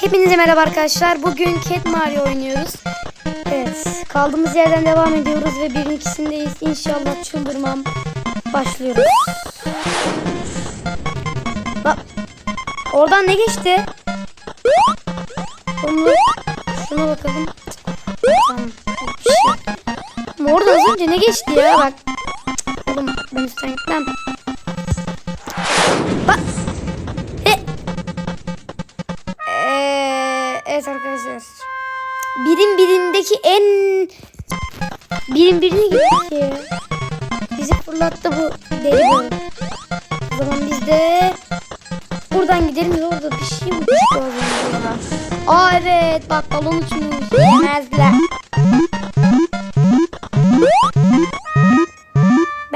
Hepinize merhaba arkadaşlar. Bugün Cat Mario oynuyoruz. Evet, kaldığımız yerden devam ediyoruz ve birinkisindeyiz. İnşallah çıldırmam. Başlıyoruz. Bak, oradan ne geçti? Onu, şuna bakalım. Tamam. bir şey az önce ne geçti ya bak. Oğlum ben üstten gitmem.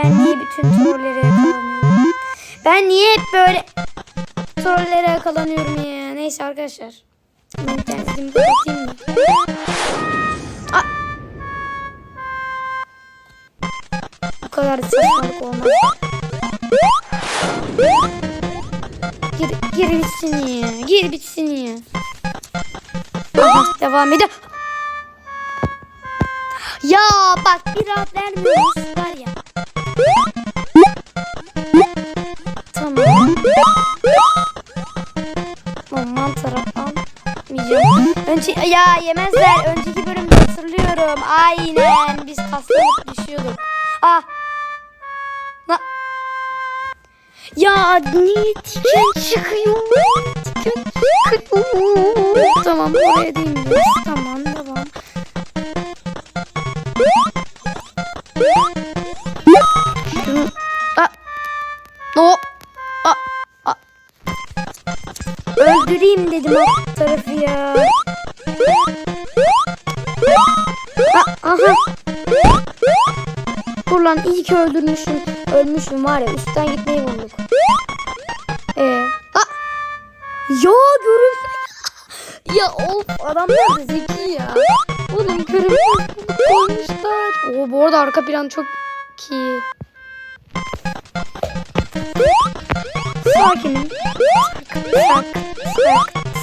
Ben niye bütün trollere yakalanıyorum? Ben niye hep böyle trollere yakalanıyorum ya? Neyse arkadaşlar. Ben internetimi kapatayım! Bu kadar da saçmalık olmaz. Gir, gir bitsin ya. Gir bitsin ya. Devam ediyor. Ya bak bir rahat vermiyoruz ya yemezler. Önceki bölümde hatırlıyorum. Aynen biz kaslanıp düşüyorduk. Ah. Na ya niye diken çıkıyor? Diken çıkıyor. Tamam oraya değmiyoruz. Tamam devam. Şunu... Aa. O. Aa. Aa. Öldüreyim dedim alt öldürmüşüm. Ölmüşüm var ya üstten gitmeyi bulduk. Ee. Aa. Ya görün. ya of adamlar da zeki ya. Oğlum görünmez koymuşlar. Oo bu arada arka plan çok iyi. Sakinim. Sak,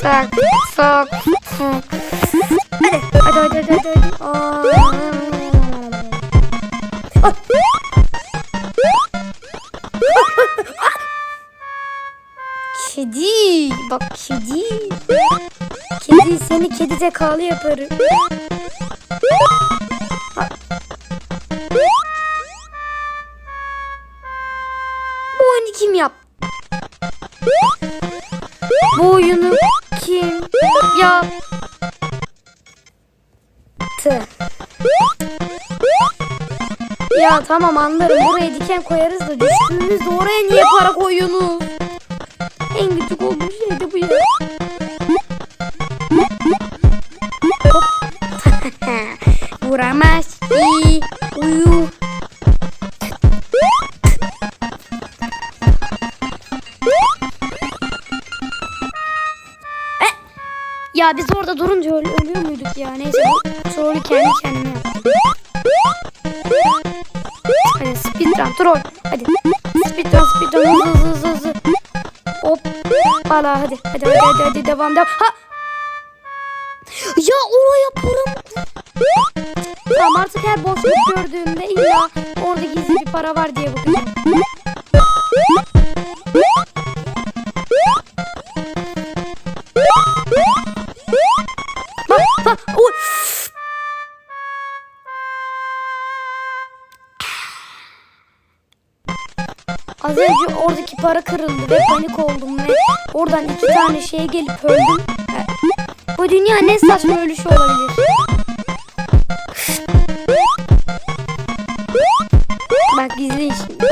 sak, sak, sak, sak. Hadi, hadi, hadi, hadi, hadi. Aa. Ah. Kedi, bak kedi. Kedi seni kedi zekalı yaparım. Ah. Bu oyunu kim yaptı? Bu oyunu kim yaptı? Ya tamam anlarım buraya diken koyarız da düştüğümüzde oraya niye para koyuyorsunuz? En küçük olduğum şey de bu ya. Vuramaz ki uyu. E! Ya biz orada durunca öl ölüyor muyduk ya? Neyse trollü kendi yaptım. Hadi speedrun troll. Hadi. Speedrun speedrun. Hop. Bala hadi. Hadi hadi hadi, hadi devam devam. Ha. Ya oraya para Tamam artık her boşluk gördüğümde illa orada gizli bir para var diye bakacağım. Para kırıldı ve panik oldum ve oradan iki tane şeye gelip öldüm. Bu dünya ne saçma ölüşü olabilir. Bak izleyin şimdi.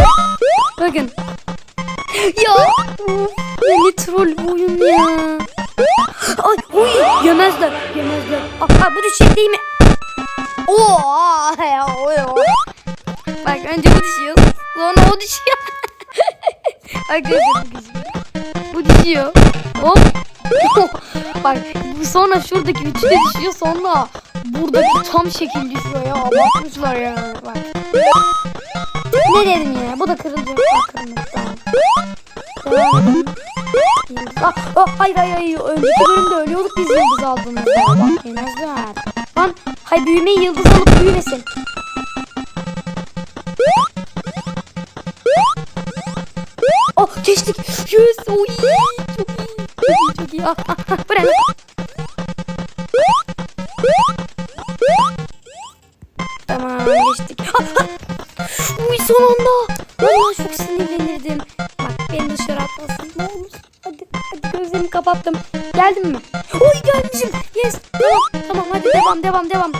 Bakın. Ya ne troll oyun ya. Ay oy yemezler yemezler. Aa, bu düşecek değil mi? Oo. Bak önce bu düşüyor. Sonra o düşüyor. Arkadaşlar bu düşüyor. Bu düşüyor. Hop. Bak bu sonra şuradaki üçü de düşüyor. Sonra buradaki tam şekil düşüyor ya. Abartmışlar ya. Bak. Ne dedim ya? Bu da kırılacak. Bak kırılmış. Tamam. Ah, ah, hayır hayır hayır. Önceki bölümde ölüyorduk biz yıldız aldığımızda. Bak yemezler. Lan hay büyümeyi yıldız alıp büyümesin. Yes. Oy. Çok iyi. Çok iyi. Ah, ah, ah. Lan? Tamam geçtik. Ah, ah. Uy son anda. Vallahi çok sinirlenirdim. Bak beni dışarı atmasın. Ne olur. Hadi hadi gözlerimi kapattım. Geldin mi? Oy gelmişim. Yes. Tamam tamam hadi devam devam devam.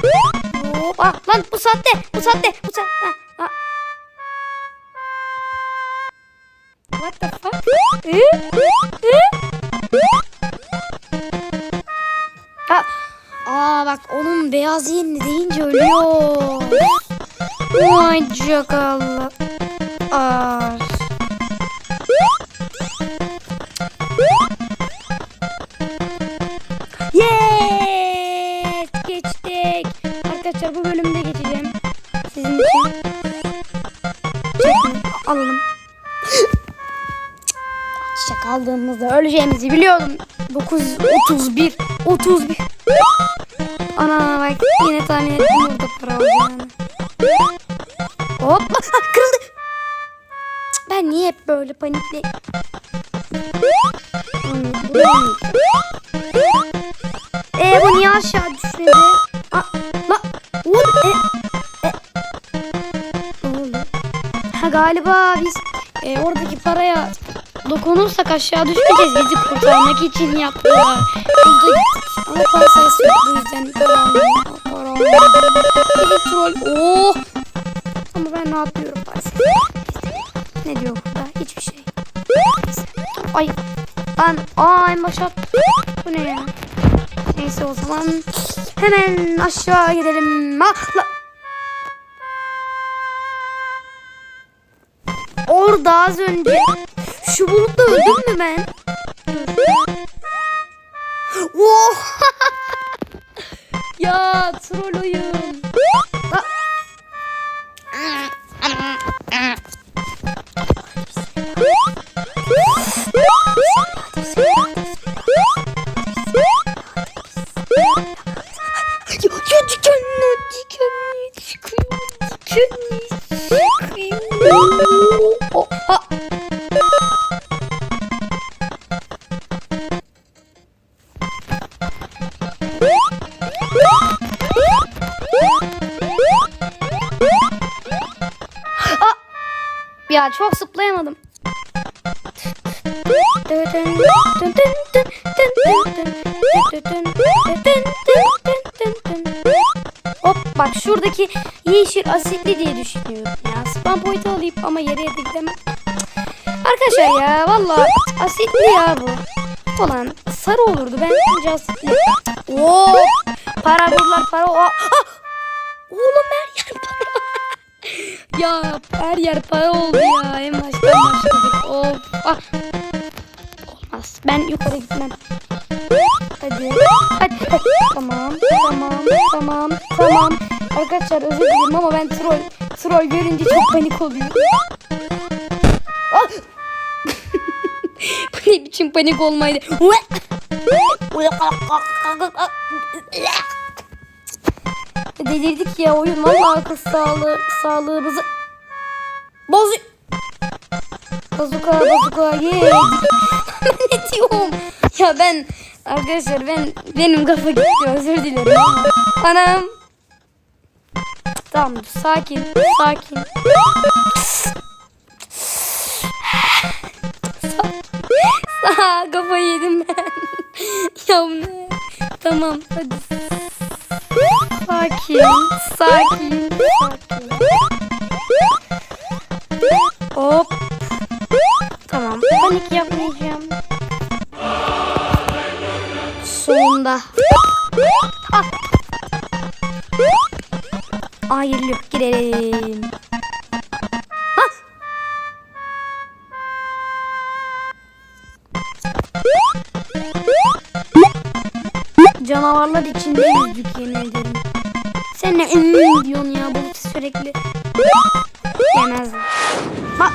Hop. Ah, lan bu saatte bu saatte Aa bak onun beyaz yerini deyince ölüyor. Vay çakallı. Aa. Yes! Geçtik. Arkadaşlar bu bölümde geçeceğim. Sizin için. Çekin, alalım. Çiçek aldığımızda öleceğimizi biliyordum. 9 31 31. Ana bak yine tahmin ettim burada para. Hop kırıldı. Ben niye hep böyle panikle... Hmm, bu niye aşağı düşmedi? Aa, la, e, e. Ha galiba dokunursak aşağı düşmeyeceğiz. Bizi kurtarmak için yaptılar. Burada ama para sayısı yok bu yüzden para. Para troll. Oh. Ama ben ne yapıyorum parası? Ne diyor burada? Hiçbir şey. Ay. Ben aa en başa Bu ne ya? Neyse o zaman hemen aşağı gidelim. La- Orada az önce şu bulutla öldüm mü ben? Dur. Oh! ya troll oyun. Çıkıyor. Oh, şuradaki yeşil asitli diye düşünüyorum ya. Spam point alayım ama yere de gidemem. Arkadaşlar ya valla asitli ya bu. Ulan sarı olurdu ben bence asitli. Oo, para buralar para. Aa, ah! Oğlum her yer para. ya her yer para oldu ya. En baştan başladık. Of. Ah. Olmaz. Ben yukarı gitmem. Hadi. hadi. Tamam. Tamam. Tamam. Tamam. Arkadaşlar özür dilerim ama ben troll troll görünce çok panik oluyorum. Ah! Bu ne biçim panik olmaydı. Delirdik ya oyun vallahi akıl sağlığı sağlığımızı bozuyor. Bazuka bazuka yedik. ne diyorum? Ya ben arkadaşlar ben benim kafa gitti özür dilerim. Anam. Tamam sakin sakin. Sa kafayı yedim ben. ya ne? Tamam hadi. Sakin, sakin, sakin. Sen ne ımm diyorsun ya bu sürekli. Yemezdim. Bak.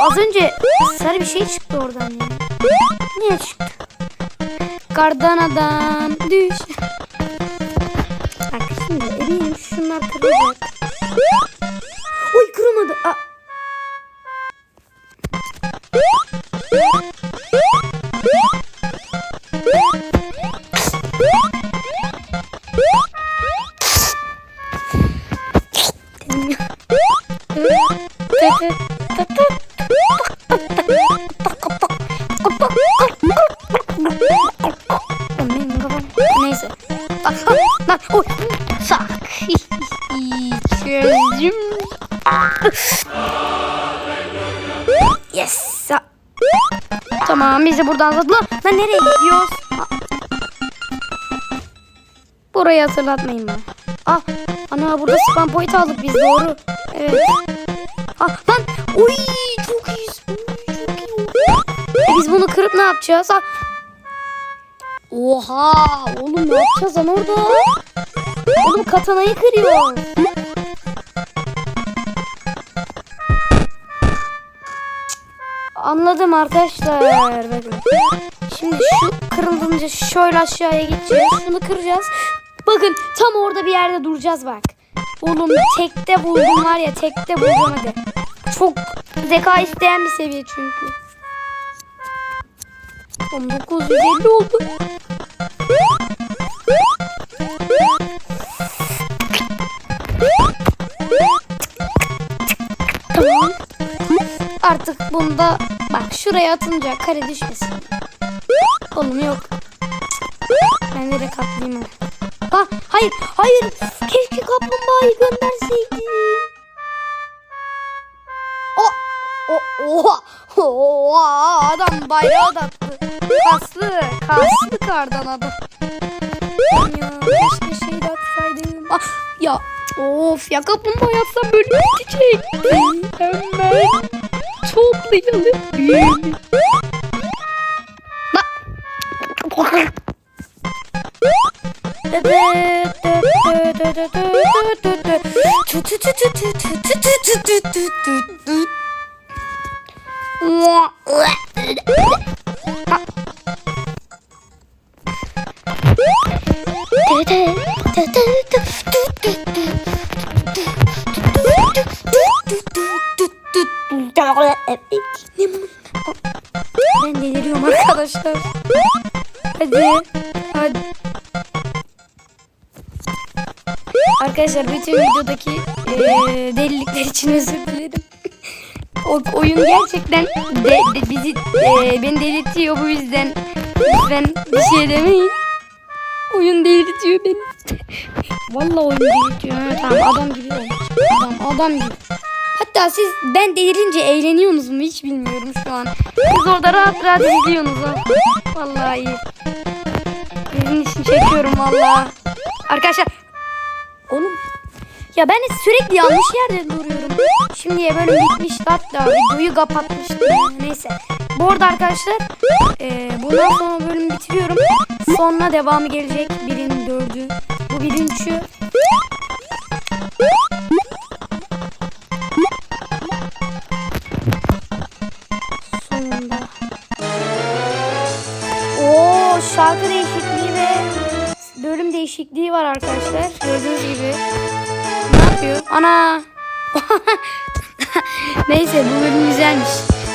Az önce sarı bir şey çıktı oradan ya. Niye çıktı? Kardan adam düş. Bak şimdi eminim şunlar kırılacak. Yes. Tamam bizi buradan atla. Lan nereye gidiyoruz? Burayı hatırlatmayın bana. Ah, ana burada spam point aldık biz doğru. Evet. Ah lan, uy çok iyiyiz. Uy, çok iyi. E, biz bunu kırıp ne yapacağız? Ah. Oha, oğlum ne yapacağız lan orada? Oğlum katanayı kırıyor. Anladım arkadaşlar. Şimdi şu kırıldığınca şöyle aşağıya gideceğiz. Şunu kıracağız. Bakın tam orada bir yerde duracağız bak. Oğlum tekte buldum var ya tekte buldum hadi. Çok zeka isteyen bir seviye çünkü. Oğlum 950 oldu. Artık bunda şuraya atınca kare düşmesin. Oğlum yok. Ben nereye katlayayım onu? Ha, hayır, hayır. Keşke kaplumbağayı gönderseydim. O, o, oha, oha, adam bayrağı da attı. Kaslı, kaslı kardan adam. Ya, keşke şey de atsaydım. Ah, of ya kaplumbağa yatsam böyle bitecekti. Hemen toplayalım. Bak. Arkadaşlar. Hadi. Hadi. Arkadaşlar bütün videodaki eee, delilikler için özür dilerim. o oyun gerçekten de, de- bizi eee, beni delirtiyor bu yüzden lütfen bir şey demeyin. Oyun delirtiyor beni. Vallahi oyun delirtiyor. Ha, tamam adam gibi olmuş. Adam adam gibi. Hatta siz ben delirince eğleniyorsunuz mu hiç bilmiyorum şu an. Siz orada rahat rahat izliyorsunuz ha. Vallahi iyi. Sizin için çekiyorum vallahi. Arkadaşlar. Oğlum. Ya ben sürekli yanlış yerde duruyorum. Şimdiye bölüm bitmişti hatta videoyu kapatmıştım. Neyse. Bu arada arkadaşlar eee, bundan sonra bölümü bitiriyorum. Sonra devamı gelecek. Birin dördü. Bu birin şarkı değişikliği ve bölüm değişikliği var arkadaşlar. Gördüğünüz gibi. Ne yapıyor? Ana. Neyse bu bölüm güzelmiş.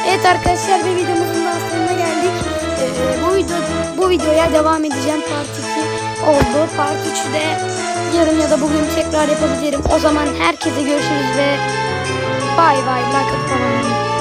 Evet arkadaşlar bir videomuzun daha sonuna geldik. Ee, bu video bu videoya devam edeceğim. Part 2 oldu. Part 3'de yarın ya da bugün tekrar yapabilirim. O zaman herkese görüşürüz ve bay bay. Like atıp.